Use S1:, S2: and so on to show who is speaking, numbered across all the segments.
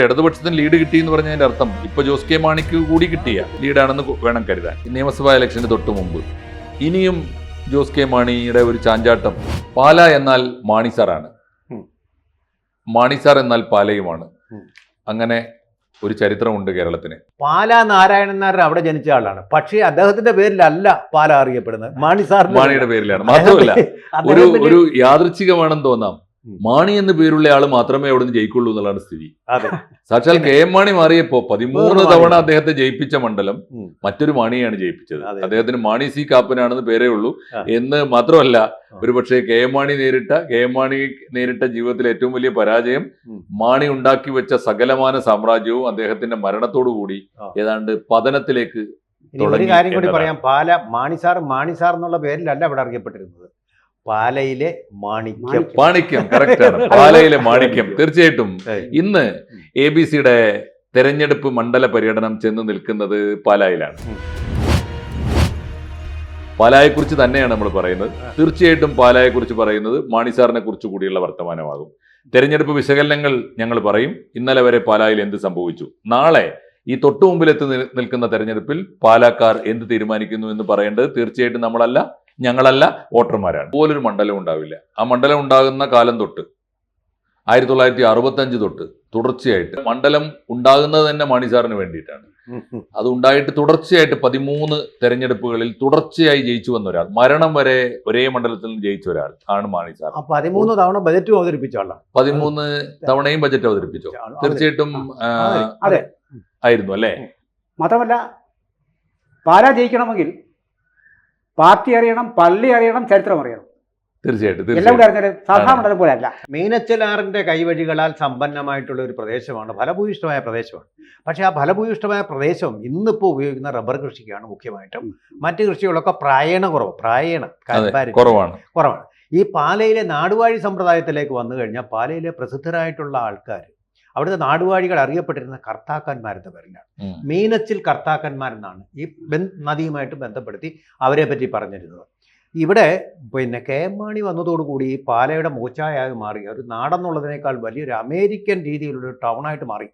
S1: ഇടതുപക്ഷത്തിന് ലീഡ് കിട്ടി എന്ന് പറഞ്ഞതിന്റെ അർത്ഥം ഇപ്പൊ ജോസ് കെ മാണിക്ക് കൂടി കിട്ടിയ ലീഡാണെന്ന് വേണം കരുതാൻ. നിയമസഭാ ഇലക്ഷന് തൊട്ട് മുമ്പ്. ഇനിയും ജോസ് കെ മാണിയുടെ ഒരു ചാഞ്ചാട്ടം പാല എന്നാൽ മാണി സാറാണ്. മാണി സാർ എന്നാൽ പാലയുമാണ്. അങ്ങനെ ഒരു ചരിത്രമുണ്ട് കേരളത്തിന്.
S2: പാല നാരായണൻ നായർ അവിടെ ജനിച്ച ആളാണ്. പക്ഷേ അദ്ദേഹത്തിന്റെ പേരിലല്ല പാല അറിയപ്പെടുന്നത്. മാണി സാറിന്റെ
S1: മാണിയുടെ പേരിലാണ്. മാത്രമല്ല ഒരു ഒരു യാദൃച്ഛികമാണെന്ന് തോന്നാം. മാണി എന്ന് പേരുള്ള ആൾ മാത്രമേ അവിടെ നിന്ന് ജയിക്കുള്ളൂ എന്നുള്ളതാണ് സ്ഥിതി. സാക്ഷാൽ കെ എം മാണി മാറിയപ്പോ പതിമൂന്ന് തവണ അദ്ദേഹത്തെ ജയിപ്പിച്ച മണ്ഡലം മറ്റൊരു മാണിയാണ് ജയിപ്പിച്ചത്. അദ്ദേഹത്തിന് മാണി സി കാപ്പനാണെന്ന് പേരേ ഉള്ളൂ. എന്ന് മാത്രമല്ല
S2: ഒരു
S1: ഒരുപക്ഷെ കെ എം മാണി നേരിട്ട കെ എം മാണി നേരിട്ട ജീവിതത്തിലെ ഏറ്റവും വലിയ പരാജയം. മാണി ഉണ്ടാക്കി വെച്ച സകലമാന സാമ്രാജ്യവും അദ്ദേഹത്തിന്റെ മരണത്തോടു കൂടി
S2: ആ.
S1: ഏതാണ്ട് പതനത്തിലേക്ക്
S2: ഒരു കാര്യം കൂടി പറയാം. പാല മാണിസാർ മാണിസാർ മാണി സാർ എന്നുള്ള പേരിലല്ല ഇവിടെ അറിയപ്പെട്ടിരുന്നത് പാലയിലെ മാണിക്യം.
S1: മാണിക്യം. കറക്റ്റ് ആണ്. പാലയിലെ മാണിക്യം. തീർച്ചയായിട്ടും. ഇന്ന് എ ബി സിയുടെ തെരഞ്ഞെടുപ്പ് മണ്ഡല പര്യടനം ചെന്ന് നിൽക്കുന്നത് പാലായിലാണ്.
S2: പാലായെ
S1: കുറിച്ച് തന്നെയാണ് നമ്മൾ പറയുന്നത്. തീർച്ചയായിട്ടും പാലായെക്കുറിച്ച് പറയുന്നത് മാണി സാറിനെ കുറിച്ച് കൂടിയുള്ള വർത്തമാനമാകും. തെരഞ്ഞെടുപ്പ് വിശകലനങ്ങൾ ഞങ്ങൾ പറയും. ഇന്നലെ വരെ പാലായിൽ എന്ത് സംഭവിച്ചു? നാളെ ഈ തൊട്ടു മുമ്പിലെത്തി നിൽക്കുന്ന തെരഞ്ഞെടുപ്പിൽ പാലാക്കാർ എന്ത് തീരുമാനിക്കുന്നു എന്ന് പറയേണ്ടത് തീർച്ചയായിട്ടും നമ്മളല്ല. ഞങ്ങളല്ല വോട്ടർമാരാണ്. പോലൊരു മണ്ഡലം ഉണ്ടാവില്ല. ആ മണ്ഡലം ഉണ്ടാകുന്ന കാലം തൊട്ട് ആയിരത്തി തൊള്ളായിരത്തി അറുപത്തി അഞ്ച് തൊട്ട് തുടർച്ചയായിട്ട് മണ്ഡലം ഉണ്ടാകുന്നത് തന്നെ മാണി സാറിന് വേണ്ടിയിട്ടാണ്.
S2: ഉം, ഉം.
S1: അത് ഉണ്ടായിട്ട് തുടർച്ചയായിട്ട് പതിമൂന്ന് തെരഞ്ഞെടുപ്പുകളിൽ തുടർച്ചയായി ജയിച്ചു വന്ന ഒരാൾ മരണം വരെ ഒരേ മണ്ഡലത്തിൽ നിന്ന് ജയിച്ച ഒരാൾ ആണ് മാണി സാർ.
S2: പതിമൂന്ന് തവണ ബജറ്റും അവതരിപ്പിച്ച
S1: പതിമൂന്ന് തവണയും ബജറ്റ് അവതരിപ്പിച്ചോ. തീർച്ചയായിട്ടും. ആയിരുന്നു അല്ലേ?
S3: മാത്രമല്ല പാലാ ജയിക്കണമെങ്കിൽ പാർട്ടി അറിയണം പള്ളി അറിയണം ചരിത്രം അറിയണം.
S1: തീർച്ചയായിട്ടും
S3: എല്ലാം കൂടെ അറിഞ്ഞാൽ സാധാരണ പോലെ അല്ല
S2: മീനച്ചലാറിന്റെ കൈവഴികളാൽ സമ്പന്നമായിട്ടുള്ള ഒരു പ്രദേശമാണ് ഫലഭൂയിഷ്ടമായ പ്രദേശമാണ്. പക്ഷേ ആ ഫലഭൂയിഷ്ടമായ പ്രദേശം ഇന്നിപ്പോ ഉപയോഗിക്കുന്ന റബ്ബർ കൃഷിക്കാണ് മുഖ്യമായിട്ടും. മറ്റ് കൃഷികളൊക്കെ പ്രായണ കുറവ് പ്രായണ
S1: കുറവാണ്.
S2: കുറവാണ്. ഈ പാലയിലെ നാടുവാഴി സമ്പ്രദായത്തിലേക്ക് വന്നു കഴിഞ്ഞാൽ പാലയിലെ പ്രസിദ്ധരായിട്ടുള്ള ആൾക്കാർ അവിടുത്തെ നാടുവാഴികൾ അറിയപ്പെട്ടിരുന്ന കർത്താക്കന്മാരെന്ന പേരിലാണ്. മീനച്ചിൽ കർത്താക്കന്മാരെന്നാണ് ഈ ബൻ- നദിയുമായിട്ട് ബന്ധപ്പെടുത്തി അവരെ പറ്റി പറഞ്ഞിരുന്നത്. ഇവിടെ പിന്നെ കെ എം മാണി വന്നതോടുകൂടി ഈ പാലയുടെ മൂച്ചായായി മാറി. ഒരു നാടെന്നുള്ളതിനേക്കാൾ വലിയൊരു അമേരിക്കൻ രീതിയിലുള്ള ഒരു ടൗണായിട്ട് മാറി.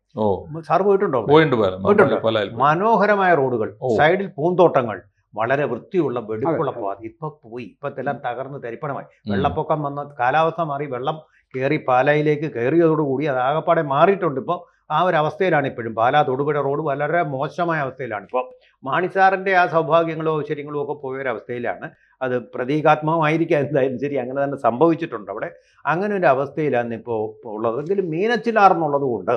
S2: സാർ പോയിട്ടുണ്ടോ പോയിട്ടുണ്ടോ മനോഹരമായ റോഡുകൾ സൈഡിൽ പൂന്തോട്ടങ്ങൾ വളരെ വൃത്തിയുള്ള വെടിപ്പുള്ള പാത. ഇപ്പൊ പോയി. ഇപ്പത്തെല്ലാം തകർന്ന് തരിപ്പണമായി. വെള്ളപ്പൊക്കം വന്ന കാലാവസ്ഥ മാറി. വെള്ളം കയറി പാലായിലേക്ക് കയറിയതോടുകൂടി അത് ആകപ്പാടെ മാറിയിട്ടുണ്ട്. ഇപ്പോൾ ആ ഒരു അവസ്ഥയിലാണ് ഇപ്പോഴും. പാലാ തൊടുപുഴ റോഡ് വളരെ മോശമായ അവസ്ഥയിലാണ്. ഇപ്പോൾ മാണിസാറിന്റെ ആ സൗഭാഗ്യങ്ങളോ ഐശ്വര്യങ്ങളോ ഒക്കെ പോയ ഒരു അവസ്ഥയിലാണ്. അത് പ്രതീകാത്മകമായിരിക്കാം എന്തായാലും ശരി. അങ്ങനെ തന്നെ സംഭവിച്ചിട്ടുണ്ട് അവിടെ. അങ്ങനെ ഒരു അവസ്ഥയിലാണ് ഇപ്പോൾ ഉള്ളത്. എങ്കിലും മീനച്ചിലാർ എന്നുള്ളത് കൊണ്ട്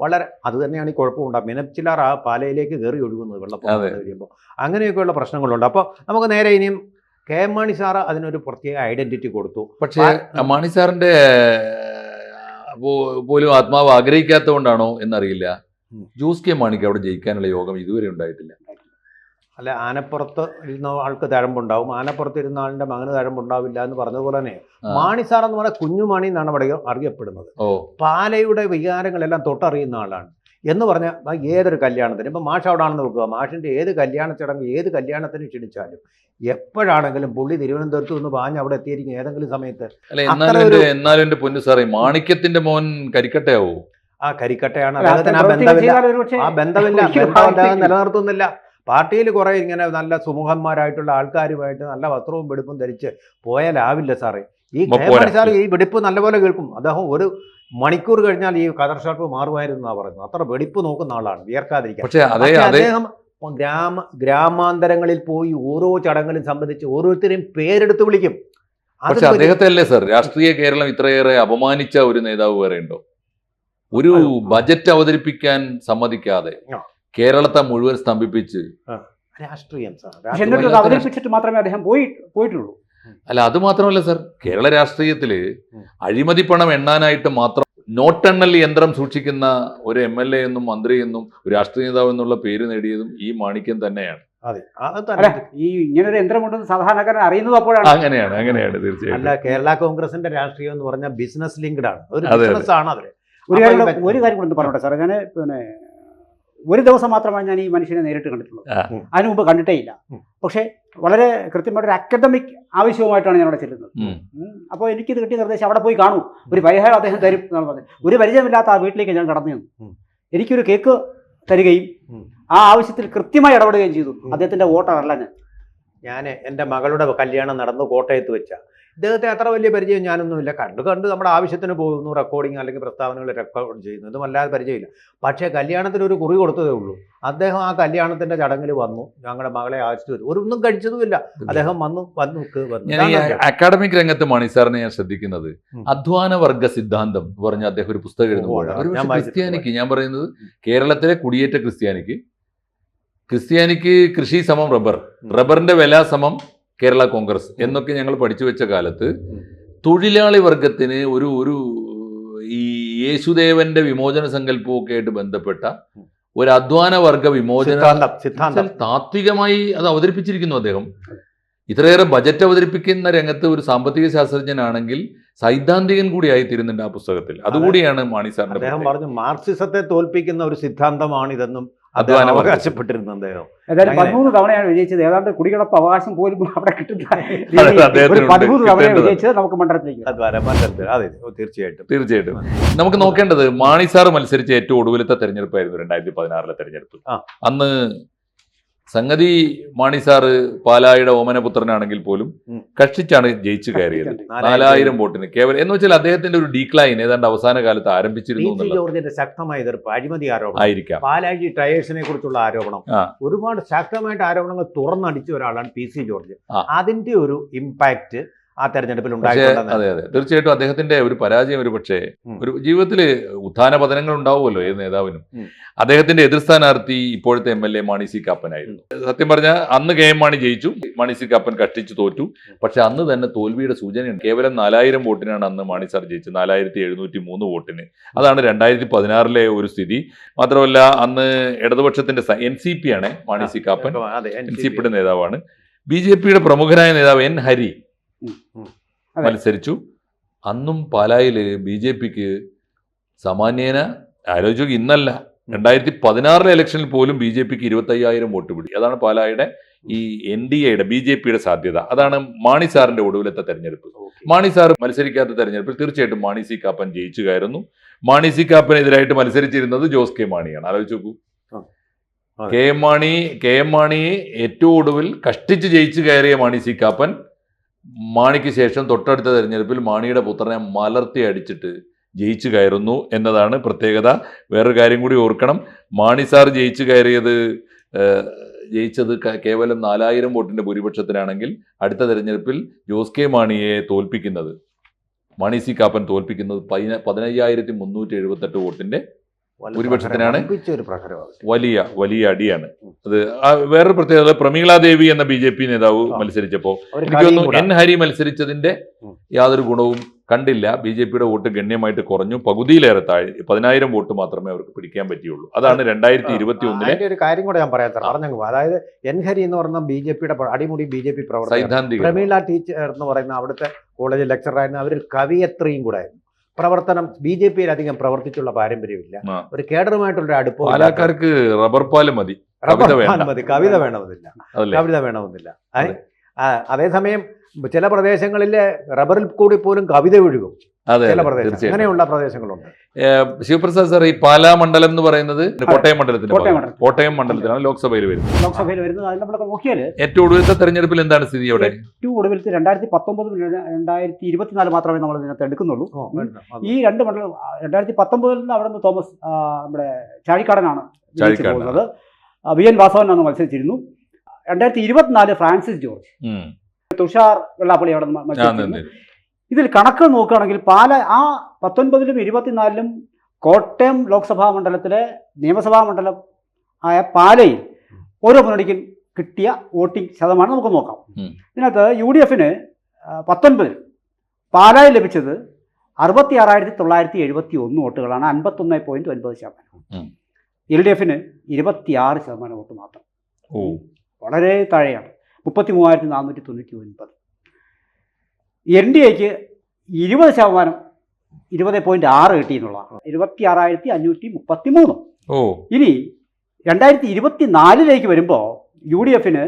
S2: വളരെ അത് തന്നെയാണ് ഈ കുഴപ്പമുണ്ടാകും മീനച്ചിലാർ ആ പാലയിലേക്ക് കയറി ഒഴുകുന്നത് വെള്ളപ്പൊക്കം കഴിയുമ്പോൾ അങ്ങനെയൊക്കെയുള്ള പ്രശ്നങ്ങളുണ്ട്. അപ്പോൾ നമുക്ക് നേരെ ഇനിയും കെ എം മാണി സാറ് അതിനൊരു പ്രത്യേക ഐഡന്റിറ്റി കൊടുത്തു.
S1: പക്ഷേ മാണി സാറിന്റെ പോലും ആത്മാവ് ആഗ്രഹിക്കാത്തതുകൊണ്ടാണോ എന്നറിയില്ല. ജോസ് കെ മാണിക്ക് അവിടെ ജയിക്കാനുള്ള യോഗം ഇതുവരെ ഉണ്ടായിട്ടില്ല.
S2: അല്ല ആനപ്പുറത്ത് ഇരുന്ന ആൾക്ക് തഴമ്പുണ്ടാവും. ആനപ്പുറത്ത് ഇരുന്ന ആളിന്റെ മകന് തഴമ്പുണ്ടാവില്ല എന്ന് പറഞ്ഞതുപോലെ തന്നെ മാണി സാർ എന്ന് പറഞ്ഞാൽ കുഞ്ഞുമാണി എന്നാണ് അവിടെ അറിയപ്പെടുന്നത്. പാലയുടെ വികാരങ്ങളെല്ലാം തൊട്ടറിയുന്ന ആളാണ്. എന്ന് പറഞ്ഞാൽ ഏതൊരു കല്യാണത്തിന് ഇപ്പം മാഷ് അവിടെ ആണെന്ന് വെക്കുക മാഷിന്റെ ഏത് കല്യാണ ചടങ്ങ് ഏത് കല്യാണത്തിന് ക്ഷണിച്ചാലും എപ്പോഴാണെങ്കിലും പുള്ളി തിരുവനന്തപുരത്ത് നിന്ന് പാഞ്ഞ് അവിടെ എത്തിയിരിക്കും ഏതെങ്കിലും സമയത്ത്.
S1: എന്നാലും എന്റെ എന്റെ പൊന്നു സാറേ മാണിക്യത്തിന്റെ മോൻ കരിക്കട്ടയാവോ?
S2: ആ കരിക്കട്ടയാണ്. അദ്ദേഹത്തിന് ആ ബന്ധമില്ല. ആ ബന്ധമില്ല. ബന്ധം അദ്ദേഹം നിലനിർത്തുന്നില്ല. പാർട്ടിയിൽ കുറെ ഇങ്ങനെ നല്ല സുമുഖന്മാരായിട്ടുള്ള ആൾക്കാരുമായിട്ട് നല്ല വസ്ത്രവും വെടുപ്പും ധരിച്ച് പോയാലാവില്ല സാറേ. ഈ
S1: ഇപ്പൊ
S2: കെ. സാർ ഈ വെടിപ്പ് നല്ലപോലെ കേൾക്കും. അദ്ദേഹം ഒരു മണിക്കൂർ കഴിഞ്ഞാൽ ഈ കതർ ഷർട്ട് മാറുമായിരുന്നു എന്നാ പറയുന്നത്. അത്ര വെടിപ്പ് നോക്കുന്ന ആളാണ്. വിയർക്കാതിരിക്കാൻ.
S1: പക്ഷെ
S2: പക്ഷേ
S1: അതേ
S2: അദ്ദേഹം ഗ്രാമ ഗ്രാമാന്തരങ്ങളിൽ പോയി ഓരോ ചടങ്ങുകളും സംബന്ധിച്ച് ഓരോരുത്തരെയും പേരെടുത്ത് വിളിക്കും.
S1: പക്ഷെ അദ്ദേഹത്തെ അല്ലേ സർ? രാഷ്ട്രീയ കേരളം ഇത്രയേറെ അപമാനിച്ച ഒരു നേതാവ് വേറെ ഉണ്ടോ? ഒരു. ബജറ്റ് അവതരിപ്പിക്കാൻ സമ്മതിക്കാതെ കേരളത്തെ മുഴുവൻ സ്തംഭിപ്പിച്ച്
S2: രാഷ്ട്രീയം
S3: അവതരിപ്പിച്ചിട്ട് മാത്രമേ അദ്ദേഹം പോയി പോയിട്ടുള്ളൂ.
S1: അല്ല അത് മാത്രമല്ല സർ. കേരള
S2: രാഷ്ട്രീയത്തിൽ.
S1: അഴിമതി പണം എണ്ണാനായിട്ട് മാത്രം നോട്ടെണ്ണൽ യന്ത്രം സൂക്ഷിക്കുന്ന ഒരു എം എൽ എ എന്നും മന്ത്രി എന്നും രാഷ്ട്രീയ നേതാവ് എന്നുള്ള പേര് നേടിയതും ഈ മാണിക്യം തന്നെയാണ്.
S2: അതെ. അത്
S3: അല്ല
S2: തന്നെ.
S3: ഈ ഇങ്ങനൊരു യന്ത്രമുണ്ടെന്ന് സാധാരണക്കാരൻ അറിയുന്നത് അപ്പോഴാണ്.
S1: അങ്ങനെയാണ് അങ്ങനെയാണ്
S2: അല്ല കേരള കോൺഗ്രസിന്റെ രാഷ്ട്രീയം എന്ന് പറഞ്ഞാൽ ബിസിനസ് ലിങ്ക്ഡ് ആണ്. ഒരു. ബിസിനസ് ആണ് അവർ
S3: ഒരു കാര്യം
S2: കൊണ്ട്
S3: കൂടെ- ഒരു കാര്യം കൂടെ പറഞ്ഞോട്ടെ സാറേ. ഞാൻ പിന്നെ ഒരു ദിവസം മാത്രമാണ് ഞാൻ ഈ മനുഷ്യനെ നേരിട്ട് കണ്ടിട്ടുള്ളത്.
S1: ആ.
S3: അതിനു മുമ്പ് കണ്ടിട്ടേ ഇല്ല. പക്ഷേ വളരെ കൃത്യമായിട്ട് ഒരു അക്കാദമിക് ആവശ്യവുമായിട്ടാണ് ഞാൻ അവിടെ ചെല്ലുന്നത്. അപ്പോൾ എനിക്കിത് കിട്ടിയ നിർദ്ദേശം അവിടെ പോയി കാണൂ. ഒരു പരിഹാരം അദ്ദേഹം തരും എന്നാണ് പറഞ്ഞത്. ഒരു പരിചയമില്ലാത്ത ആ വീട്ടിലേക്ക് ഞാൻ കടന്നു ചെന്നു.
S2: ഉം.
S3: എനിക്കൊരു കേക്ക് തരികയും ആ ആവശ്യത്തിൽ കൃത്യമായി ഇടപെടുകയും ചെയ്തു. അദ്ദേഹത്തിന്റെ വോട്ടറല്ല ഞാൻ.
S2: ഞാൻ എന്റെ മകളുടെ കല്യാണം നടന്നു കോട്ടയത്ത് വെച്ച. ഇദ്ദേഹത്തെ അത്ര വലിയ പരിചയം ഞാനൊന്നുമില്ല. കണ്ട് കണ്ട് നമ്മുടെ ആവശ്യത്തിന് പോകുന്നു റെക്കോർഡിങ് അല്ലെങ്കിൽ പ്രസ്താവനകൾ റെക്കോർഡ് ചെയ്യുന്നു. ഇതും അല്ലാതെ പരിചയമില്ല. പക്ഷേ കല്യാണത്തിന് ഒരു കുറി കൊടുത്തതേ ഉള്ളൂ. അദ്ദേഹം ആ കല്യാണത്തിന്റെ ചടങ്ങിൽ വന്നു. ഞങ്ങളുടെ മകളെ ആവശ്യത്തിൽ വരും ഒരു ഒന്നും കഴിച്ചതുമില്ല. അദ്ദേഹം വന്നു വന്നു വന്നു.
S1: അക്കാഡമിക് രംഗത്ത് മണി സാറിനെ ഞാൻ ശ്രദ്ധിക്കുന്നത്. അധ്വാന വർഗ സിദ്ധാന്തം പറഞ്ഞ അദ്ദേഹം ഒരു പുസ്തകം എഴുതുമ്പോഴാണ് ക്രിസ്ത്യാനിക്ക് ഞാൻ പറയുന്നത് കേരളത്തിലെ കുടിയേറ്റ ക്രിസ്ത്യാനിക്ക് ക്രിസ്ത്യാനിക്ക് കൃഷി സമം റബ്ബർ. റബ്ബറിന്റെ വില സമം കേരള കോൺഗ്രസ് എന്നൊക്കെ ഞങ്ങൾ പഠിച്ചു വെച്ച കാലത്ത്. തൊഴിലാളി വർഗത്തിന് ഒരു ഒരു ഈ യേശുദേവന്റെ വിമോചന സങ്കല്പമൊക്കെ ആയിട്ട് ബന്ധപ്പെട്ട ഒരു അധ്വാന വർഗ വിമോചന
S2: സിദ്ധാന്തം
S1: താത്വികമായി അത് അവതരിപ്പിച്ചിരിക്കുന്നു അദ്ദേഹം. ഇത്രയേറെ ബജറ്റ് അവതരിപ്പിക്കുന്ന രംഗത്ത് ഒരു സാമ്പത്തിക ശാസ്ത്രജ്ഞനാണെങ്കിൽ സൈദ്ധാന്തികൻ കൂടി ആയിത്തീരുന്നുണ്ട് ആ പുസ്തകത്തിൽ. അതുകൂടിയാണ് മാണി സാറിന്റെ
S2: അദ്ദേഹം പറഞ്ഞു മാർക്സിസത്തെ തോൽപ്പിക്കുന്ന ഒരു സിദ്ധാന്തമാണിതെന്നും
S1: അധ്വാന.
S2: അവകാശപ്പെട്ടിരുന്നു അദ്ദേഹം
S3: ഏതായാലും
S2: അങ്ങനെ.
S3: പതിമൂന്ന് തവണയാണ് വിജയിച്ചത് ഏതാണ്ട് കുടികിടപ്പ് അവകാശം പോലും അവിടെ കിട്ടുന്ന. പതിമൂന്ന് തവണയാണ് വിജയിച്ചത് നമുക്ക് മണ്ഡലത്തിലേക്ക്
S2: അതെ ഓ, തീർച്ചയായിട്ടും
S1: തീർച്ചയായിട്ടും നമുക്ക് നോക്കേണ്ടത് മാണി സാർ മത്സരിച്ച ഏറ്റവും ഒടുവിലത്തെ തെരഞ്ഞെടുപ്പായിരുന്നു രണ്ടായിരത്തി പതിനാറിലെ തെരഞ്ഞെടുപ്പ് അന്ന് സംഗതി മാണി സാറ് പാലായുടെ ഓമനപുത്രനാണെങ്കിൽ പോലും
S2: കക്ഷിച്ചാണ്
S1: കഷ്ടിച്ചാണ് ജയിച്ചു കയറിയത്. നാലായിരം വോട്ടിന്. കേവലം എന്ന് വെച്ചാൽ അദ്ദേഹത്തിന്റെ ഒരു ഡീക്ലൈൻ ഏതാണ്ട് അവസാന കാലത്ത് ആരംഭിച്ചിരുന്നു
S2: ജോർജിന്റെ ശക്തമായ എതിർപ്പ് അഴിമതി ആരോപണം.
S1: ആയിരിക്കാം.
S2: പാലാജി ടയേഴ്സിനെ കുറിച്ചുള്ള ആരോപണം. ഒരുപാട് ശക്തമായിട്ട് ആരോപണങ്ങൾ തുറന്നടിച്ച ഒരാളാണ് പി. സി. ജോർജ്. അതിന്റെ ഒരു ഇമ്പാക്ട് ആ തെരഞ്ഞെടുപ്പിൽ
S1: അതെ അതെ. തീർച്ചയായിട്ടും അദ്ദേഹത്തിന്റെ ഒരു പരാജയം ഒരു പക്ഷേ ഒരു ജീവിതത്തിൽ ഉത്ഥാന പതനങ്ങൾ ഉണ്ടാവുമല്ലോ ഏത് നേതാവിനും. അദ്ദേഹത്തിന്റെ എതിർ സ്ഥാനാർത്ഥി ഇപ്പോഴത്തെ M L A Mani C കാപ്പനായിരുന്നു. സത്യം പറഞ്ഞാൽ അന്ന് കെ എം മാണി ജയിച്ചു. മാണി സി കാപ്പൻ കഷ്ടിച്ച് തോറ്റു. പക്ഷെ അന്ന് തന്നെ തോൽവിയുടെ സൂചനയുണ്ട്. കേവലം നാലായിരം വോട്ടിനാണ് അന്ന് മാണി സാർ ജയിച്ചത്. നാലായിരത്തി എഴുന്നൂറ്റി മൂന്ന് വോട്ടിന്. അതാണ് രണ്ടായിരത്തി പതിനാറിലെ ഒരു സ്ഥിതി. മാത്രമല്ല അന്ന് ഇടതുപക്ഷത്തിന്റെ എൻ സി പി ആണ് Mani C Kappan. N C പിയുടെ നേതാവാണ്. ബി ജെ പിയുടെ പ്രമുഖനായ നേതാവ് എൻ ഹരി. മത്സരിച്ചു. അന്നും പാലായിൽ ബി ജെ പിക്ക് സാമാന്യേന ആലോചിച്ചു ഇന്നല്ല. രണ്ടായിരത്തി പതിനാറിലെ ഇലക്ഷനിൽ പോലും ബി ജെ പിക്ക് ഇരുപത്തയ്യായിരം വോട്ട് പിടി. അതാണ് പാലായുടെ ഈ എൻ ഡി എയുടെ ബി ജെ പിയുടെ സാധ്യത. അതാണ് മാണി സാറിന്റെ ഒടുവിലത്തെ തെരഞ്ഞെടുപ്പ്. മാണി സാർ മത്സരിക്കാത്ത തെരഞ്ഞെടുപ്പിൽ തീർച്ചയായിട്ടും മാണി സി കാപ്പൻ ജയിച്ചു കയറുന്നു. മാണി സി കാപ്പനെതിരായിട്ട് മത്സരിച്ചിരുന്നത് ജോസ് കെ മാണിയാണ്. ആലോചിച്ച് നോക്കൂ K M Mani K M മാണിയെ ഏറ്റവും ഒടുവിൽ കഷ്ടിച്ച് ജയിച്ചു കയറിയ മാണി സി കാപ്പൻ മാണിക്ക് ശേഷം തൊട്ടടുത്ത തെരഞ്ഞെടുപ്പിൽ മാണിയുടെ പുത്രനെ മലർത്തി അടിച്ചിട്ട് ജയിച്ചു കയറുന്നു എന്നതാണ് പ്രത്യേകത. വേറൊരു കാര്യം കൂടി ഓർക്കണം. മാണി സാർ ജയിച്ചു കയറിയത് ജയിച്ചത് കേവലം നാലായിരം വോട്ടിന്റെ ഭൂരിപക്ഷത്തിനാണെങ്കിൽ അടുത്ത തെരഞ്ഞെടുപ്പിൽ ജോസ് കെ മാണിയെ തോൽപ്പിക്കുന്നത് മാണി സി കാപ്പൻ തോൽപ്പിക്കുന്നത് പതിന പതിനയ്യായിരത്തി മുന്നൂറ്റി എഴുപത്തെട്ട് വോട്ടിന്റെ ഭൂരിപക്ഷത്തിനാണ് വലിയ വലിയ അടിയാണ്. അത് വേറൊരു പ്രത്യേകത പ്രമീളാദേവി എന്ന ബി ജെ പി നേതാവ്. മത്സരിച്ചപ്പോ എനിക്ക് തോന്നുന്നു എൻ ഹരി മത്സരിച്ചതിന്റെ യാതൊരു ഗുണവും കണ്ടില്ല. ബി ജെ പിയുടെ വോട്ട് ഗണ്യമായിട്ട് കുറഞ്ഞു. പകുതിയിലേറെ താഴെ പതിനായിരം വോട്ട് മാത്രമേ അവർക്ക് പിടിക്കാൻ പറ്റിയുള്ളൂ. അതാണ് രണ്ടായിരത്തി ഇരുപത്തി ഒന്നിലെ
S2: ഒരു കാര്യം കൂടെ ഞാൻ പറയാം സാർ പറഞ്ഞു അതായത് എൻ ഹരി എന്ന് പറഞ്ഞ ബി ജെ പിയുടെ അടിമുടി ബി ജെ പി പ്രവർത്തന
S1: സൈദ്ധാന്തിക
S2: പ്രമീള ടീച്ചർ എന്ന് പറയുന്ന അവിടുത്തെ കോളേജ് ലെക്ചറായിരുന്നു അവർ കവിയത്രയും കൂടെ ആയിരുന്നു. പ്രവർത്തനം ബി ജെ പിയിൽ അധികം പ്രവർത്തിച്ചുള്ള പാരമ്പര്യമില്ല. ഒരു കേഡറുമായിട്ടുള്ള അടുപ്പം
S1: പാലക്കാർക്ക് റബ്ബർ പാൽ മതി.
S2: റബ്ബർ. മതി കവിത വേണമെന്നില്ല. കവിത വേണമെന്നില്ല. അതേസമയം ചില പ്രദേശങ്ങളിലെ റബ്ബറിൽ കൂടി പോലും കവിത ഒഴുകും. ചില
S1: അതെ,
S2: പ്രദേശം. അങ്ങനെയുള്ള പ്രദേശങ്ങളുണ്ട്.
S1: ശിവപ്രസാദ് സാർ ഈ പാലാ മണ്ഡലം എന്ന് പറയുന്നത് കോട്ടയം മണ്ഡലത്തിന്റെ
S3: കോട്ടയം
S1: മണ്ഡലത്തിലാണ് ലോക്സഭയിൽ വരുന്നത്.
S3: ലോക്സഭയിൽ വരുന്നത്. അതിൽ നമ്മളൊക്കെ നോക്കിയാൽ
S1: ഏറ്റവും ഒടുവിലത്തെ തെരഞ്ഞെടുപ്പിൽ എന്താണ് സ്ഥിതി അവിടെ?
S3: ഏറ്റവും ഒടുവിലത്തെ രണ്ടായിരത്തി പത്തൊമ്പത് രണ്ടായിരത്തി ഇരുപത്തിനാല് മാത്രമേ നമ്മൾ ഇതിനകത്ത് എടുക്കുന്നുള്ളൂ. ഈ രണ്ട് മണ്ഡലം രണ്ടായിരത്തി പത്തൊമ്പതിൽ നിന്ന് അവിടെ നിന്ന് തോമസ് നമ്മുടെ ചാഴിക്കാടനാണ്. പോകുന്നത്. വി എൻ വാസവൻ അന്ന് മത്സരിച്ചിരുന്നു. രണ്ടായിരത്തി ഇരുപത്തിനാല് ഫ്രാൻസിസ് ജോർജ്. തുഷാർ വെള്ളാപ്പള്ളി അവിടെ നിന്ന് മത്സരിച്ചിരുന്നു. ഇതിൽ കണക്ക് നോക്കുകയാണെങ്കിൽ പാല ആ പത്തൊൻപതിലും ഇരുപത്തിനാലിലും കോട്ടയം ലോക്സഭാ മണ്ഡലത്തിലെ നിയമസഭാ മണ്ഡലം ആയ പാലയിൽ ഓരോ മുന്നണിക്കും കിട്ടിയ വോട്ടിംഗ് ശതമാനം നമുക്ക് നോക്കാം. ഇതിനകത്ത് യു ഡി എഫിന് പത്തൊൻപതിൽ പാലായിൽ ലഭിച്ചത് അറുപത്തി ആറായിരത്തി തൊള്ളായിരത്തി എഴുപത്തി ഒന്ന് വോട്ടുകളാണ് അൻപത്തൊന്ന് പോയിന്റ് ഒൻപത്. ശതമാനം എൽ ഡി എഫിന് ഇരുപത്തിയാറ് ശതമാനം വോട്ട് മാത്രം. വളരെ താഴെയാണ് മുപ്പത്തി മൂവായിരത്തി നാനൂറ്റി തൊണ്ണൂറ്റി ഒൻപത് എൻ ഡി എക്ക് ഇരുപത് ശതമാനം ഇരുപത് പോയിന്റ് ആറ് കിട്ടി എന്നുള്ളതാണ് ഇരുപത്തി ആറായിരത്തി അഞ്ഞൂറ്റി മുപ്പത്തി മൂന്ന്
S1: ഓ.
S3: ഇനി രണ്ടായിരത്തി ഇരുപത്തി നാലിലേക്ക് വരുമ്പോൾ യു ഡി എഫിന്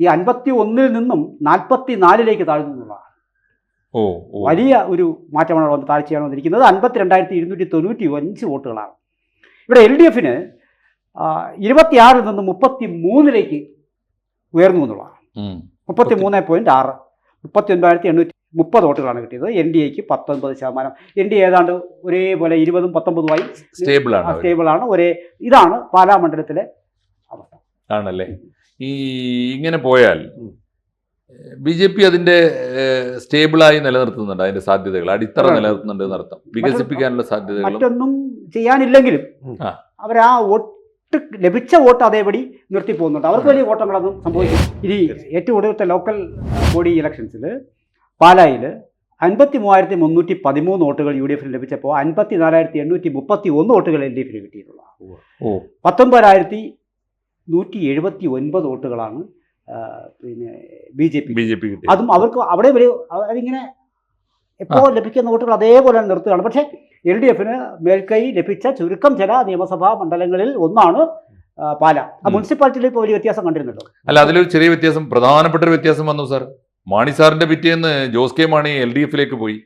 S3: ഈ അൻപത്തി ഒന്നിൽ നിന്നും നാൽപ്പത്തി നാലിലേക്ക് താഴ്ന്നു എന്നുള്ളതാണ്
S1: ഓ.
S3: വലിയ ഒരു മാറ്റമാണ് വന്ന് താഴ്ചയാണ് വന്നിരിക്കുന്നത്. അൻപത്തി രണ്ടായിരത്തി ഇരുന്നൂറ്റി തൊണ്ണൂറ്റി അഞ്ച് വോട്ടുകളാണ്. ഇവിടെ എൽ ഡി എഫിന് ഇരുപത്തിയാറിൽ നിന്ന് മുപ്പത്തി മൂന്നിലേക്ക് ഉയർന്നു എന്നുള്ളതാണ്. മുപ്പത്തി മൂന്ന് പോയിന്റ് ആറ് മുപ്പത്തി ഒൻപതിനായിരത്തി എണ്ണൂറ്റി മുപ്പത് വോട്ടുകളാണ് കിട്ടിയത്. എൻ ഡി എക്ക് പത്തൊൻപത് ശതമാനം. എൻ ഡി ഏതാണ്ട് ഒരേപോലെ ഇരുപതും പത്തൊമ്പതുമായി
S1: സ്റ്റേബിൾ ആണ് സ്റ്റേബിൾ
S3: സ്റ്റേബിളാണ് ഒരേ ഇതാണ് പാലാ മണ്ഡലത്തിലെ അവസ്ഥ.
S1: ആണല്ലേ? ഈ ഇങ്ങനെ പോയാൽ. ബി ജെ പി അതിന്റെ സ്റ്റേബിളായി നിലനിർത്തുന്നുണ്ട് അതിന്റെ സാധ്യതകൾ. അടിത്തറ നിലനിർത്തുന്നുണ്ട് എന്നർത്ഥം. വികസിപ്പിക്കാനുള്ള സാധ്യതകൾ
S3: മറ്റൊന്നും ചെയ്യാനില്ലെങ്കിലും. അവർ ആ വോട്ട് ലഭിച്ച വോട്ട് അതേപടി നിർത്തി പോകുന്നുണ്ട് അവർക്ക് വലിയ വോട്ടങ്ങളൊന്നും സംഭവിക്കും ഇനി ഏറ്റവും ഒടുവിലത്തെ ലോക്കൽ ബോഡി ഇലക്ഷൻസിൽ പാലായിൽ അൻപത്തി മൂവായിരത്തി മുന്നൂറ്റി പതിമൂന്ന് വോട്ടുകൾ യു ഡി എഫിന് ലഭിച്ചപ്പോൾ അൻപത്തി നാലായിരത്തി എണ്ണൂറ്റി മുപ്പത്തി ഒന്ന് വോട്ടുകൾ എൽ ഡി എഫിന് കിട്ടിയിട്ടുള്ള
S1: ഓ.
S3: പത്തൊമ്പതിനായിരത്തി നൂറ്റി എഴുപത്തി ഒൻപത് വോട്ടുകളാണ് പിന്നെ B J P
S1: B J P
S3: അതും അവർക്ക് അവിടെ വരെ അതിങ്ങനെ എപ്പോൾ ലഭിക്കുന്ന വോട്ടുകൾ അതേപോലെ നിർത്തുകയാണ്. പക്ഷേ എൽ ഡി എഫിന് മേൽക്കൈ ലഭിച്ച ചുരുക്കം ചില നിയമസഭാ മണ്ഡലങ്ങളിൽ ഒന്നാണ് പാല. ആ. മുനിസിപ്പാലിറ്റിയിൽ ഇപ്പോൾ വലിയ വ്യത്യാസം കണ്ടിരുന്നല്ലോ.
S1: അല്ല അതിലൊരു ചെറിയ വ്യത്യാസം പ്രധാനപ്പെട്ട ഒരു വ്യത്യാസം വന്നു സാർ. മാണി സാറിന്റെ പിറ്റേന്ന് Jose K Mani L D എഫിലേക്ക് പോയി.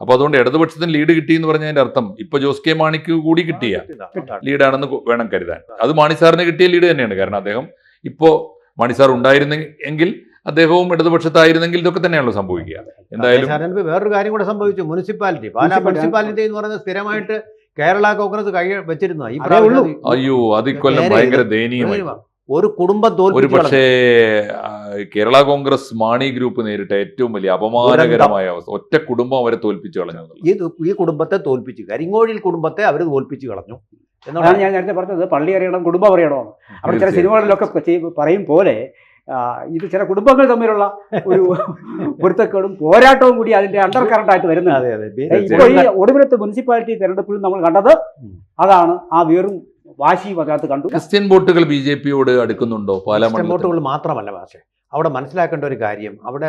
S1: അപ്പൊ അതുകൊണ്ട് ഇടതുപക്ഷത്തിന് ലീഡ് കിട്ടി എന്ന് പറഞ്ഞതിന്റെ അർത്ഥം ഇപ്പൊ ജോസ് കെ മാണിക്ക് കൂടി കിട്ടിയ ലീഡാണെന്ന് വേണം കരുതാൻ. അത് മാണി സാറിന് കിട്ടിയ ലീഡ് തന്നെയാണ്. കാരണം അദ്ദേഹം ഇപ്പോ മാണി സാർ ഉണ്ടായിരുന്നെങ്കിൽ അദ്ദേഹവും ഇടതുപക്ഷത്തായിരുന്നെങ്കിൽ ഇതൊക്കെ തന്നെയാണല്ലോ സംഭവിക്കുക. എന്തായാലും
S2: വേറൊരു കാര്യം കൂടെ സംഭവിച്ചു. മുനിസിപ്പാലിറ്റി. പാലാ
S3: മുനിസിപ്പാലിറ്റി.
S2: എന്ന് പറയുന്നത് സ്ഥിരമായിട്ട് കേരള കോൺഗ്രസ് കൈ വെച്ചിരുന്നു
S1: അയ്യോ അത് ഇക്കൊല്ലം ഭയങ്കര ദയനീയമായി.
S2: ഒരു കുടുംബം
S1: ഒരു
S2: തോൽപ്പിച്ചു
S1: പക്ഷേ കേരള കോൺഗ്രസ് മാണി ഗ്രൂപ്പ് നേരിട്ട ഏറ്റവും വലിയ അപമാനകരമായ അവസ്ഥ. ഒറ്റ കുടുംബം അവരെ തോൽപ്പിച്ചു കളഞ്ഞു ഇത്
S2: ഈ കുടുംബത്തെ തോൽപ്പിച്ചു കരിങ്ങോഴിൽ കുടുംബത്തെ അവർ തോൽപ്പിച്ചു കളഞ്ഞു. എന്നുള്ളതാണ്
S3: ഞാൻ നേരത്തെ പറഞ്ഞത്. പള്ളി അറിയണം കുടുംബം അറിയണോ? അവിടെ ചില. സിനിമകളിലൊക്കെ പറയും പോലെ ഇത് ചില കുടുംബങ്ങൾ തമ്മിലുള്ള ഒരു പൊരുത്തക്കേടും പോരാട്ടവും കൂടി അതിന്റെ അണ്ടർ കറണ്ട് ആയിട്ട് വരുന്നത്
S2: അതെ അതെ
S3: ഇപ്പോൾ ഈ ഒടുവിലത്തെ മുനിസിപ്പാലിറ്റി തെരഞ്ഞെടുപ്പിൽ നമ്മൾ കണ്ടത് അതാണ്. ആ വീറും വാശിയും അതിനകത്ത് കണ്ടു.
S1: ക്രിസ്ത്യൻ വോട്ടുകൾ ബി ജെ പിയോട് അടുക്കുന്നുണ്ടോ ക്രിസ്ത്യൻ
S2: വോട്ടുകൾ മാത്രമല്ല പക്ഷേ അവിടെ മനസ്സിലാക്കേണ്ട ഒരു കാര്യം അവിടെ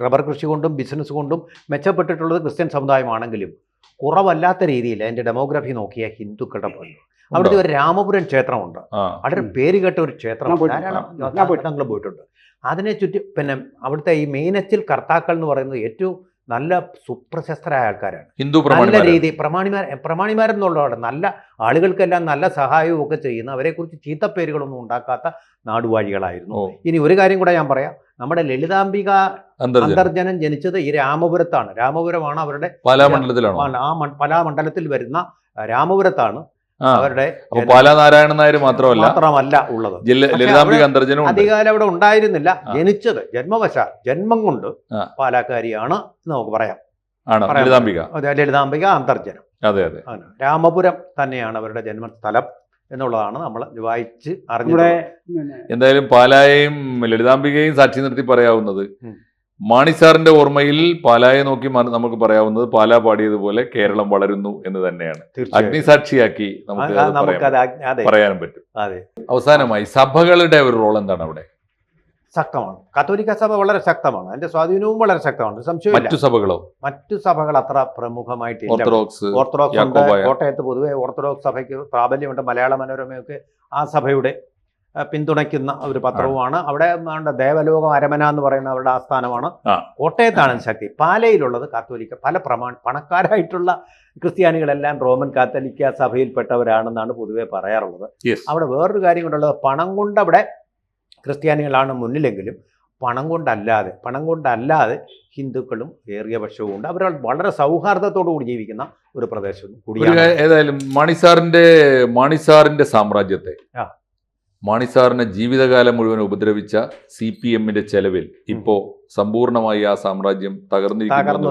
S2: റബ്ബർ കൃഷി കൊണ്ടും ബിസിനസ് കൊണ്ടും മെച്ചപ്പെട്ടിട്ടുള്ളത് ക്രിസ്ത്യൻ സമുദായമാണെങ്കിലും കുറവല്ലാത്ത രീതിയിൽ അതിന്റെ ഡെമോഗ്രഫി നോക്കിയ ഹിന്ദുക്കളുടെ പോലും അവിടുത്തെ ഒരു രാമപുരം ക്ഷേത്രമുണ്ട്.
S1: അവിടെ
S2: വളരെ പേര് കേട്ട ഒരു ക്ഷേത്രം ധാരാളം
S3: ഞാൻ പോയിട്ടുണ്ട്.
S2: ഞങ്ങൾ പോയിട്ടുണ്ട്. അതിനെ ചുറ്റി പിന്നെ അവിടുത്തെ ഈ മീനച്ചിൽ കർത്താക്കൾ എന്ന് പറയുന്നത് ഏറ്റവും നല്ല സുപ്രശസ്തരായ ആൾക്കാരാണ്.
S1: ഹിന്ദു
S2: നല്ല. രീതി പ്രമാണിമാർ പ്രമാണിമാരെന്നുള്ളതാണ് നല്ല ആളുകൾക്കെല്ലാം നല്ല സഹായവും ഒക്കെ ചെയ്യുന്ന അവരെക്കുറിച്ച് ചീത്തപ്പേരുകളൊന്നും ഉണ്ടാക്കാത്ത നാടുവാഴികളായിരുന്നു. ഇനി ഒരു കാര്യം കൂടെ ഞാൻ പറയാം. നമ്മുടെ ലളിതാംബിക
S1: അന്തർജനം.
S2: ജനിച്ചത് ഈ രാമപുരത്താണ്. രാമപുരമാണ് അവരുടെ
S1: പലാമണ്ഡലത്തിലാണ്?
S2: ആ പലാമണ്ഡലത്തിൽ പല മണ്ഡലത്തിൽ വരുന്ന രാമപുരത്താണ്. അവരുടെ
S1: പാല പാലാ നാരായണൻ നായർ മാത്രമല്ല
S2: മാത്രമല്ല ഉള്ളത്.
S1: ലളിതാംബിക അന്തർജനം
S2: അധികാരം അവിടെ ഉണ്ടായിരുന്നില്ല. ജനിച്ചത് ജന്മവശാൽ ജന്മം കൊണ്ട് പാലാക്കാരിയാണ് എന്ന് നമുക്ക് പറയാം.
S1: ആണ്. ലളിതാംബിക?
S2: അതെ, ലളിതാംബിക അന്തർജനം.
S1: അതെ അതെ.
S2: രാമപുരം തന്നെയാണ് അവരുടെ ജന്മസ്ഥലം എന്നുള്ളതാണ് നമ്മൾ വായിച്ച് അറിഞ്ഞത്.
S1: എന്തായാലും പാലായെയും ലളിതാംബികയും സാക്ഷി നിർത്തി പറയാവുന്നത്. മാണി സാറിന്റെ ഓർമ്മയിൽ പാലായെ നോക്കി നമുക്ക് പറയാവുന്നത് പാല പാടിയതുപോലെ കേരളം വളരുന്നു എന്ന് തന്നെയാണ്. അഗ്നിസാക്ഷിയാക്കി നമുക്ക് പറയാൻ- പറയാനും പറ്റും. അവസാനമായി സഭകളുടെ ഒരു റോൾ എന്താണ് അവിടെ?
S2: ശക്തമാണ്. കത്തോലിക്ക സഭ വളരെ ശക്തമാണ്. അതിന്റെ സ്വാധീനവും വളരെ ശക്തമാണ്. സംശയം
S1: മറ്റു സഭകളോ?
S2: മറ്റു സഭകൾ അത്ര പ്രമുഖമായിട്ട്
S1: ഓർത്തഡോക്സ്
S2: ഓർത്തഡോക്സ് ഉണ്ട്. കോട്ടയത്ത് പൊതുവെ ഓർത്തഡോക്സ് സഭയ്ക്ക് പ്രാബല്യമുണ്ട്. മലയാള മനോരമയൊക്കെ ആ സഭയുടെ പിന്തുണയ്ക്കുന്ന ഒരു പത്രവുമാണ്. അവിടെ ദേവലോകം അരമന എന്ന് പറയുന്ന അവരുടെ ആസ്ഥാനമാണ്. കോട്ടയത്താണ് ശക്തി. പാലയിലുള്ളത് കാത്തോലിക്ക. പല പ്രമാണ പണക്കാരായിട്ടുള്ള ക്രിസ്ത്യാനികളെല്ലാം റോമൻ കാത്തലിക്ക സഭയിൽപ്പെട്ടവരാണെന്നാണ് പൊതുവെ പറയാറുള്ളത്. അവിടെ വേറൊരു കാര്യം കൊണ്ടുള്ളത് പണം കൊണ്ട് അവിടെ ക്രിസ്ത്യാനികളാണ് മുന്നിലെങ്കിലും പണം കൊണ്ടല്ലാതെ പണം കൊണ്ടല്ലാതെ ഹിന്ദുക്കളും ഏറിയ പക്ഷവും ഉണ്ട്. അവർ വളരെ സൗഹാർദ്ദത്തോടു കൂടി ജീവിക്കുന്ന ഒരു പ്രദേശം
S1: കൂടി ഏതായാലും മണിസാറിന്റെ മണിസാറിന്റെ സാമ്രാജ്യത്തെ. മാണിസാറിനെ ജീവിതകാലം മുഴുവൻ ഉപദ്രവിച്ച സി പി എമ്മിന്റെ ചെലവിൽ ഇപ്പോ സമ്പൂർണമായി ആ സാമ്രാജ്യം തകർന്നിരിക്കുന്നു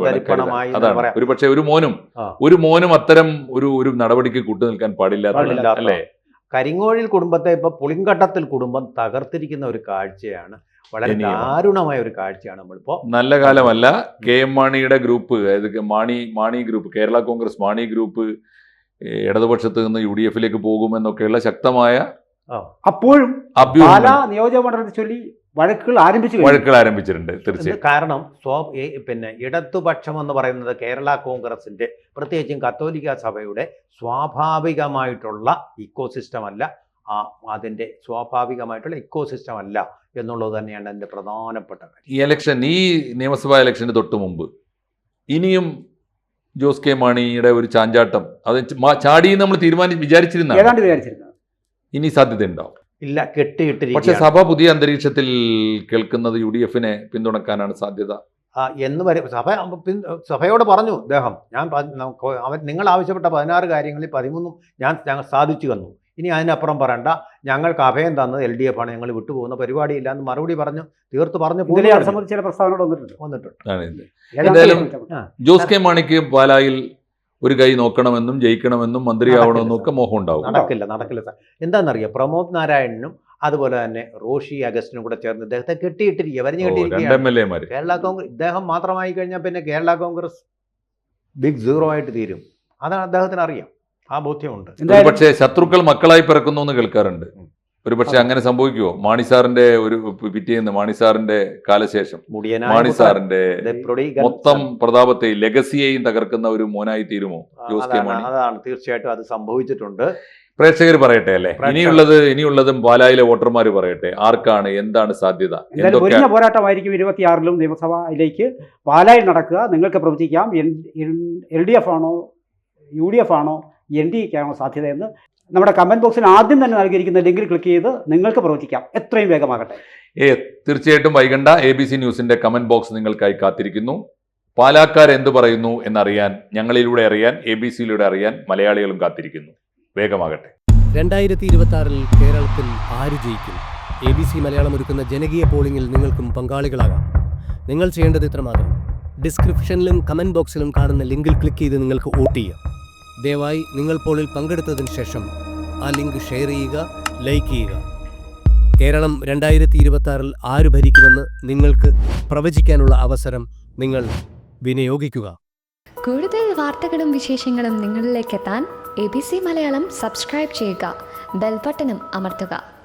S1: അതാണ്. ഒരു പക്ഷേ ഒരു മോനും ഒരു മോനും അത്തരം ഒരു ഒരു നടപടിക്ക് കൂട്ടുനിൽക്കാൻ പാടില്ലാത്ത
S2: പാടില്ലാത്ത.
S1: അല്ലേ?
S2: കരിങ്ങോഴിൽ കുടുംബത്തെ ഇപ്പൊ പുളിങ്കട്ടത്തിൽ കുടുംബം തകർത്തിരിക്കുന്ന ഒരു കാഴ്ചയാണ്. വളരെ. ദാരുണമായ ഒരു കാഴ്ചയാണ് നമ്മളിപ്പോ
S1: നല്ല കാലമല്ല. കെ എം മാണിയുടെ ഗ്രൂപ്പ് അതായത് മാണി മാണി ഗ്രൂപ്പ് കേരള കോൺഗ്രസ് മാണി ഗ്രൂപ്പ് ഇടതുപക്ഷത്ത് നിന്ന് യു ഡി എഫിലേക്ക് പോകുമെന്നൊക്കെയുള്ള ശക്തമായ
S3: അപ്പോഴും പാലാ നിയോജക മണ്ഡലത്തെ ചൊല്ലി വഴക്കുകൾ ആരംഭിച്ചു.
S1: വഴക്കുകൾ ആരംഭിച്ചിട്ടുണ്ട് തീർച്ചയായും.
S2: കാരണം? സ്വ പിന്നെ ഇടതുപക്ഷം എന്ന് പറയുന്നത് കേരള കോൺഗ്രസിന്റെ പ്രത്യേകിച്ചും കത്തോലിക്ക സഭയുടെ സ്വാഭാവികമായിട്ടുള്ള ഇക്കോസിസ്റ്റം അല്ല. ആ അതിന്റെ സ്വാഭാവികമായിട്ടുള്ള ഇക്കോസിസ്റ്റം അല്ല എന്നുള്ളത് തന്നെയാണ് അതിന്റെ പ്രധാനപ്പെട്ട കാര്യം.
S1: ഈ ഇലക്ഷൻ ഈ നിയമസഭാ ഇലക്ഷന് തൊട്ട് മുമ്പ് ഇനിയും ജോസ് കെ മാണിയുടെ ഒരു ചാഞ്ചാട്ടം അത് ചാടി നമ്മൾ തീരുമാനിച്ച് വിചാരിച്ചിരുന്ന
S3: ഏതാണ്ട് വിചാരിച്ചിരുന്നത്
S1: ഇനി സാധ്യതയുണ്ടോ?
S2: ഇല്ല
S1: പക്ഷെ
S2: പക്ഷേ
S1: സഭ പുതിയ അന്തരീക്ഷത്തിൽ കേൾക്കുന്നത് യു ഡി എഫിനെ പിന്തുണക്കാനാണ് സാധ്യത.
S2: ആ, എന്ന് വരെ സഭ പിൻ- സഭയോട് പറഞ്ഞു അദ്ദേഹം ഞാൻ അവൻ നിങ്ങൾ ആവശ്യപ്പെട്ട പതിനാറ് കാര്യങ്ങളിൽ പതിമൂന്നും ഞാൻ ഞങ്ങൾ സാധിച്ചു തന്നു. ഇനി അതിനപ്പുറം പറയണ്ട ഞങ്ങൾക്ക് അഭയം തന്നത് എൽ ഡി എഫ് ആണ് ഞങ്ങൾ വിട്ടുപോകുന്ന പരിപാടിയില്ല എന്ന് മറുപടി പറഞ്ഞു തീർത്ത് പറഞ്ഞു
S3: സംബന്ധിച്ച് ചില പ്രസ്താവനകൾ വന്നിട്ടുണ്ട്.
S2: വന്നിട്ടുണ്ട്.
S1: ജോസ് കെ മാണിക്ക് പാലായിൽ ഒരു കൈ നോക്കണമെന്നും ജയിക്കണമെന്നും മന്ത്രിയാവണമെന്നും ഒക്കെ മോഹം ഉണ്ടാവും
S2: നടക്കില്ല നടക്കില്ല സാർ. എന്താണെന്നറിയാം പ്രമോദ് നാരായണനും അതുപോലെ തന്നെ റോഷി അഗസ്റ്റിനും കൂടെ ചേർന്ന് ഇദ്ദേഹത്തെ കെട്ടിയിട്ടിരിക്കുക വരിഞ്ഞു കെട്ടിയിരിക്കുകയാണ്. കേരള കോൺഗ്രസ് ഇദ്ദേഹം മാത്രമായി കഴിഞ്ഞാൽ പിന്നെ കേരള കോൺഗ്രസ് ബിഗ് സീറോ ആയിട്ട് തീരും. അതാണ് അദ്ദേഹത്തിന് അറിയാം ആ ബോധ്യമുണ്ട്.
S1: പക്ഷേ ശത്രുക്കൾ മക്കളായി പിറക്കുന്നു എന്ന് കേൾക്കാറുണ്ട് ഒരു പക്ഷെ അങ്ങനെ സംഭവിക്കുമോ മാണി സാറിന്റെ ഒരു പിറ്റേന്ന് മാണി സാറിന്റെ കാലശേഷം.
S2: മാണിസാറിന്റെ
S1: മാണി സാറിന്റെ
S2: ദെപ്രൊടി
S1: മൊത്തം പ്രതാപത്തെയും ലെഗസിയെയും തകർക്കുന്ന ഒരു മോനായി തീരുമോ? ജോസ് കെ മാണി.
S2: അതാണ്. തീർച്ചയായിട്ടും അത് സംഭവിച്ചിട്ടുണ്ട്.
S1: പ്രേക്ഷകർ പറയട്ടെ അല്ലേ. ഇനിയുള്ളത് ഇനിയുള്ളതും പാലായിലെ വോട്ടർമാർ പറയട്ടെ. ആർക്കാണ് എന്താണ് സാധ്യത?
S3: പോരാട്ടമായിരിക്കും ഇരുപത്തിയാറിലും നിയമസഭയിലേക്ക് പാലായിൽ നടക്കുക. നിങ്ങൾക്ക് പ്രവചിക്കാം. എൽ ഡി എഫ് ആണോ യു ഡി എഫ് ആണോ എൻ ഡി എക്കാണോ സാധ്യതയെന്ന് നമ്മുടെ കമന്റ് ബോക്സിൽ ആദ്യം തന്നെ നൽകിയിരിക്കുന്ന ലിങ്കിൽ ക്ലിക്ക് ചെയ്ത് നിങ്ങൾക്ക് പ്രവചിക്കാം. എത്രയും വേഗമാകട്ടെ.
S1: ഏ തീർച്ചയായിട്ടും വൈകണ്ട എ ബി സി ന്യൂസിന്റെ കമന്റ് ബോക്സ് നിങ്ങൾക്കായി കാത്തിരിക്കുന്നു. പാലാക്കാർ എന്ത് പറയുന്നു എന്നറിയാൻ ഞങ്ങളിലൂടെ അറിയാൻ എ ബി സിയിലൂടെ അറിയാൻ മലയാളികളും കാത്തിരിക്കുന്നു. വേഗമാകട്ടെ.
S4: രണ്ടായിരത്തി ഇരുപത്തി ആറിൽ കേരളത്തിൽ ആര് ജയിക്കും? എ ബി സി മലയാളം ഒരുക്കുന്ന ജനകീയ പോളിംഗിൽ നിങ്ങൾക്കും പങ്കാളികളാകാം. നിങ്ങൾ ചെയ്യേണ്ടത് ഇത്രമാത്രം. ഡിസ്ക്രിപ്ഷനിലും കമന്റ് ബോക്സിലും കാണുന്ന ലിങ്കിൽ ക്ലിക്ക് ചെയ്ത് നിങ്ങൾക്ക് വോട്ട് ചെയ്യാം. ദയവായി നിങ്ങൾ പോളിൽ പങ്കെടുത്തതിന് ശേഷം ആ ലിങ്ക് ഷെയർ ചെയ്യുക ലൈക്ക് ചെയ്യുക. കേരളം രണ്ടായിരത്തി ഇരുപത്തി ആറിൽ ആര് ഭരിക്കുമെന്ന് നിങ്ങൾക്ക് പ്രവചിക്കാനുള്ള അവസരം നിങ്ങൾ വിനിയോഗിക്കുക.
S5: കൂടുതൽ വാർത്തകളും വിശേഷങ്ങളും നിങ്ങളിലേക്ക് എത്താൻ A B C Malayalam subscribe ചെയ്യുക ബെൽബട്ടനും അമർത്തുക.